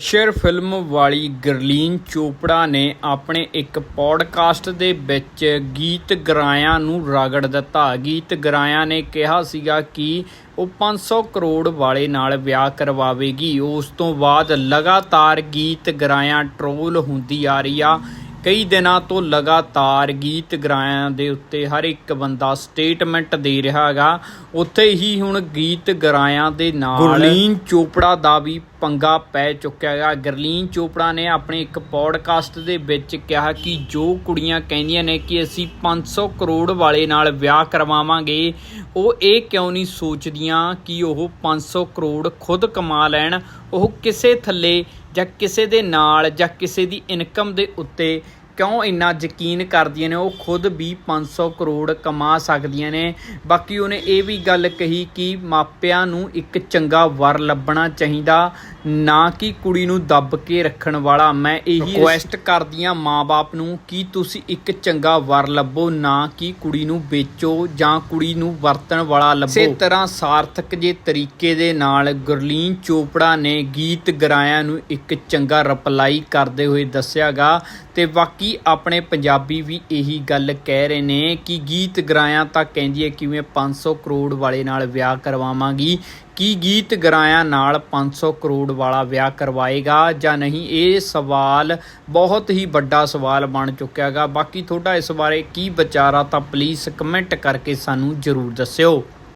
ਸ਼ੇਰ ਫਿਲਮ ਵਾਲੀ ਗਰਲੀਨ ਚੋਪੜਾ ਨੇ ਆਪਣੇ ਇੱਕ ਪੌਡਕਾਸਟ ਦੇ ਵਿੱਚ ਗੀਤ ਗਰਾਇਆਂ ਨੂੰ ਰਗੜ ਦਿੱਤਾ। ਗੀਤ ਗਰਾਇਆਂ ਨੇ ਕਿਹਾ ਸੀਗਾ ਕਿ ਉਹ 500 ਕਰੋੜ ਵਾਲੇ ਨਾਲ ਵਿਆਹ ਕਰਵਾਵੇਗੀ। ਉਸ ਤੋਂ ਬਾਅਦ ਲਗਾਤਾਰ ਗੀਤ ਗਰਾਇਆਂ ਟ੍ਰੋਲ ਹੁੰਦੀ ਆ ਰਹੀ ਆ। ਕਈ ਦਿਨਾਂ ਤੋਂ ਲਗਾਤਾਰ ਗੀਤ ਗਰਾਇਆਂ ਦੇ ਉੱਤੇ ਹਰ ਇੱਕ ਬੰਦਾ ਸਟੇਟਮੈਂਟ ਦੇ ਰਿਹਾ ਹੈਗਾ। ਉੱਥੇ ਹੀ ਹੁਣ ਗੀਤ ਗਰਾਇਆਂ ਦੇ ਨਾਲ ਗੁਰਲੀਨ ਚੋਪੜਾ ਦਾ ਵੀ ਪੰਗਾ ਪੈ ਚੁੱਕਿਆ ਹੈਗਾ। ਗਰਲੀਨ ਚੋਪੜਾ ਨੇ ਆਪਣੇ ਇੱਕ ਪੋਡਕਾਸਟ ਦੇ ਵਿੱਚ ਕਿਹਾ ਕਿ ਜੋ ਕੁੜੀਆਂ ਕਹਿੰਦੀਆਂ ਨੇ ਕਿ ਅਸੀਂ 500 ਕਰੋੜ ਵਾਲੇ ਨਾਲ ਵਿਆਹ ਕਰਵਾਵਾਂਗੇ ਉਹ ਇਹ ਕਿਉਂ ਨਹੀਂ ਸੋਚਦੀਆਂ ਕਿ ਉਹ 500 ਕਰੋੜ ਖੁਦ ਕਮਾ ਲੈਣ? ਉਹ ਕਿਸੇ ਥੱਲੇ ਜਾਂ ਕਿਸੇ ਦੇ ਨਾਲ ਜਾਂ ਕਿਸੇ ਦੀ ਇਨਕਮ ਦੇ ਉੱਤੇ ਕਿਉਂ ਇੰਨਾ ਯਕੀਨ ਕਰਦੀਆਂ ਨੇ? ਉਹ ਖੁਦ ਵੀ 500 ਕਰੋੜ ਕਮਾ ਸਕਦੀਆਂ ਨੇ। ਬਾਕੀ ਉਹਨੇ ਇਹ ਵੀ ਗੱਲ ਕਹੀ ਕਿ ਮਾਪਿਆਂ ਨੂੰ ਇੱਕ ਚੰਗਾ ਵਰ ਲੱਭਣਾ ਚਾਹੀਦਾ ਨਾ ਕਿ ਕੁੜੀ ਨੂੰ ਦੱਬ ਕੇ ਰੱਖਣ ਵਾਲਾ। ਮੈਂ ਇਹੀ ਰਿਕੁਐਸਟ ਕਰਦੀਆਂ ਮਾਪੇ ਨੂੰ ਕਿ ਤੁਸੀਂ ਇੱਕ ਚੰਗਾ ਵਰ ਲੱਭੋ ਨਾ ਕਿ ਕੁੜੀ ਨੂੰ ਵੇਚੋ ਜਾਂ ਕੁੜੀ ਨੂੰ ਵਰਤਣ ਵਾਲਾ ਲੱਭੋ। ਇਸੇ ਤਰ੍ਹਾਂ ਸਾਰਥਕ ਜੇ ਤਰੀਕੇ ਦੇ ਨਾਲ ਗੁਰਲੀਨ ਚੋਪੜਾ ਨੇ ਗੀਤ ਗਰਾਇਆਂ ਨੂੰ ਇੱਕ ਚੰਗਾ ਰਿਪਲਾਈ ਕਰਦੇ ਹੋਏ ਦੱਸਿਆਗਾ ਤੇ ਬਾਕੀ ਆਪਣੇ ਪੰਜਾਬੀ ਵੀ ਇਹੀ ਗੱਲ ਕਹਿ ਰਹੇ ਨੇ ਕਿ ਗੀਤ ਗਰਾਇਆਂ ਤਾਂ ਕਹਿੰਦੀ ਹੈ ਕਿਵੇਂ ਮੈਂ 500 ਕਰੋੜ ਵਾਲੇ ਨਾਲ ਵਿਆਹ ਕਰਵਾਵਾਂਗੀ। ਕੀ ਗੀਤ ਗਰਾਇਆਂ ਨਾਲ 500 ਕਰੋੜ ਵਾਲਾ ਵਿਆਹ ਕਰਵਾਏਗਾ ਜਾਂ ਨਹੀਂ? ਇਹ ਸਵਾਲ ਬਹੁਤ ਹੀ ਵੱਡਾ ਸਵਾਲ ਬਣ ਚੁੱਕਿਆ ਹੈਗਾ। ਬਾਕੀ ਤੁਹਾਡਾ ਇਸ ਬਾਰੇ ਕੀ ਵਿਚਾਰ ਆ ਤਾਂ ਪਲੀਜ਼ ਕਮੈਂਟ ਕਰਕੇ ਸਾਨੂੰ ਜਰੂਰ ਦੱਸਿਓ।